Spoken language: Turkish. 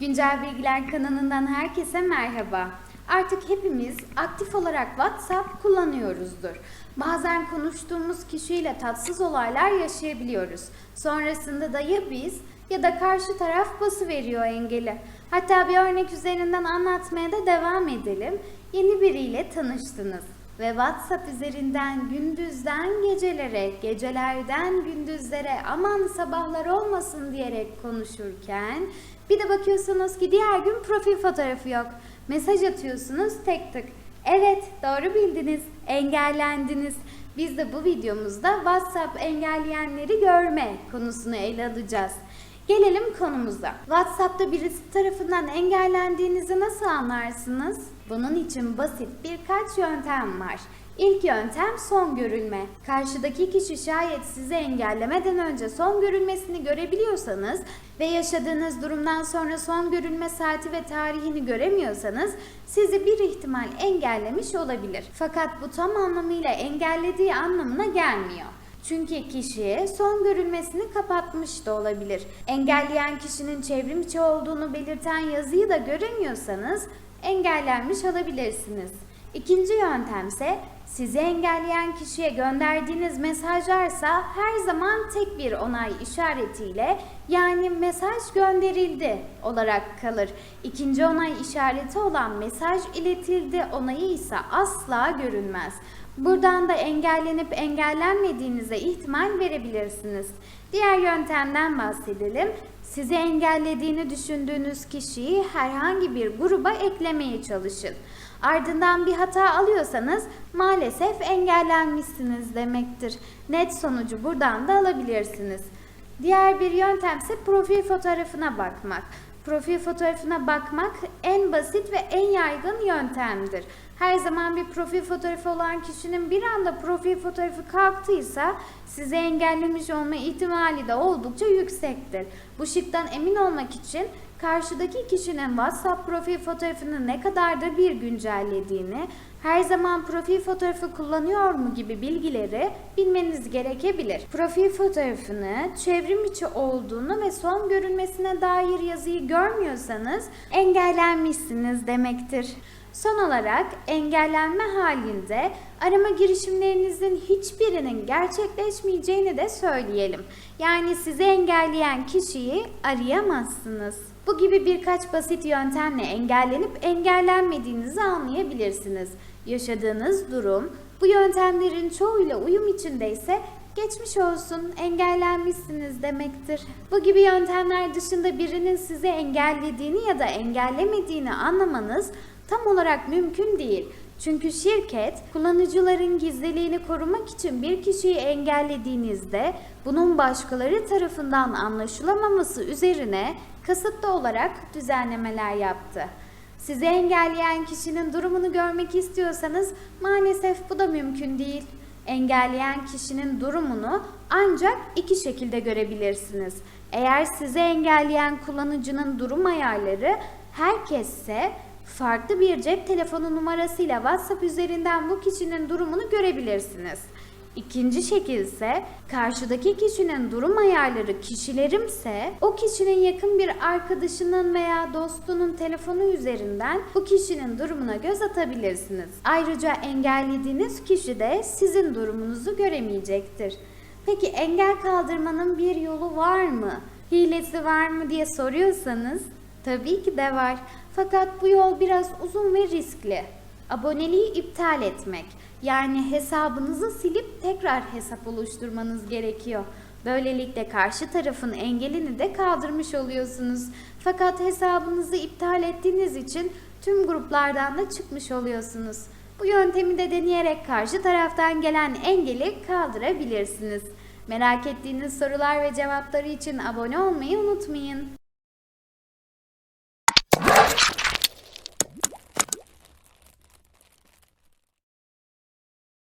Güncel Bilgiler kanalından herkese merhaba. Artık hepimiz aktif olarak WhatsApp kullanıyoruzdur. Bazen konuştuğumuz kişiyle tatsız olaylar yaşayabiliyoruz. Sonrasında da ya biz ya da karşı taraf bası veriyor engeli. Hatta bir örnek üzerinden anlatmaya da devam edelim. Yeni biriyle tanıştınız ve WhatsApp üzerinden gündüzden gecelere, gecelerden gündüzlere aman sabahlar olmasın diyerek konuşurken bir de bakıyorsunuz ki diğer gün profil fotoğrafı yok. Mesaj atıyorsunuz tek tık. Evet doğru bildiniz, engellendiniz. Biz de bu videomuzda WhatsApp engelleyenleri görme konusunu ele alacağız. Gelelim konumuza. WhatsApp'ta birisi tarafından engellendiğinizi nasıl anlarsınız? Bunun için basit birkaç yöntem var. İlk yöntem son görülme. Karşıdaki kişi şayet sizi engellemeden önce son görülmesini görebiliyorsanız ve yaşadığınız durumdan sonra son görülme saati ve tarihini göremiyorsanız sizi bir ihtimal engellemiş olabilir. Fakat bu tam anlamıyla engellediği anlamına gelmiyor. Çünkü kişi son görülmesini kapatmış da olabilir. Engelleyen kişinin çevrim içi olduğunu belirten yazıyı da göremiyorsanız engellenmiş olabilirsiniz. İkinci yöntemse sizi engelleyen kişiye gönderdiğiniz mesajlarsa her zaman tek bir onay işaretiyle yani mesaj gönderildi olarak kalır. İkinci onay işareti olan mesaj iletildi onayı ise asla görünmez. Buradan da engellenip engellenmediğinize ihtimal verebilirsiniz. Diğer yöntemden bahsedelim. Sizi engellediğini düşündüğünüz kişiyi herhangi bir gruba eklemeye çalışın. Ardından bir hata alıyorsanız maalesef engellenmişsiniz demektir. Net sonucu buradan da alabilirsiniz. Diğer bir yöntemse profil fotoğrafına bakmak. Profil fotoğrafına bakmak en basit ve en yaygın yöntemdir. Her zaman bir profil fotoğrafı olan kişinin bir anda profil fotoğrafı kalktıysa sizi engellemiş olma ihtimali de oldukça yüksektir. Bu şıktan emin olmak için karşıdaki kişinin WhatsApp profil fotoğrafını ne kadardır bir güncellediğini, her zaman profil fotoğrafı kullanıyor mu gibi bilgileri bilmeniz gerekebilir. Profil fotoğrafını çevrim içi olduğunu ve son görünmesine dair yazıyı görmüyorsanız engellenmişsiniz demektir. Son olarak engellenme halinde arama girişimlerinizin hiçbirinin gerçekleşmeyeceğini de söyleyelim. Yani sizi engelleyen kişiyi arayamazsınız. Bu gibi birkaç basit yöntemle engellenip engellenmediğinizi anlayabilirsiniz. Yaşadığınız durum bu yöntemlerin çoğuyla uyum içindeyse geçmiş olsun engellenmişsiniz demektir. Bu gibi yöntemler dışında birinin sizi engellediğini ya da engellemediğini anlamanız tam olarak mümkün değil. Çünkü şirket kullanıcıların gizliliğini korumak için bir kişiyi engellediğinizde bunun başkaları tarafından anlaşılamaması üzerine kasıtlı olarak düzenlemeler yaptı. Sizi engelleyen kişinin durumunu görmek istiyorsanız maalesef bu da mümkün değil. Engelleyen kişinin durumunu ancak iki şekilde görebilirsiniz. Eğer sizi engelleyen kullanıcının durum ayarları herkesse farklı bir cep telefonu numarasıyla WhatsApp üzerinden bu kişinin durumunu görebilirsiniz. İkinci şekil ise karşıdaki kişinin durum ayarları kişilerimse o kişinin yakın bir arkadaşının veya dostunun telefonu üzerinden bu kişinin durumuna göz atabilirsiniz. Ayrıca engellediğiniz kişi de sizin durumunuzu göremeyecektir. Peki engel kaldırmanın bir yolu var mı? Hilesi var mı diye soruyorsanız tabii ki de var. Fakat bu yol biraz uzun ve riskli. Aboneliği iptal etmek. Yani hesabınızı silip tekrar hesap oluşturmanız gerekiyor. Böylelikle karşı tarafın engelini de kaldırmış oluyorsunuz. Fakat hesabınızı iptal ettiğiniz için tüm gruplardan da çıkmış oluyorsunuz. Bu yöntemi de deneyerek karşı taraftan gelen engeli kaldırabilirsiniz. Merak ettiğiniz sorular ve cevapları için abone olmayı unutmayın.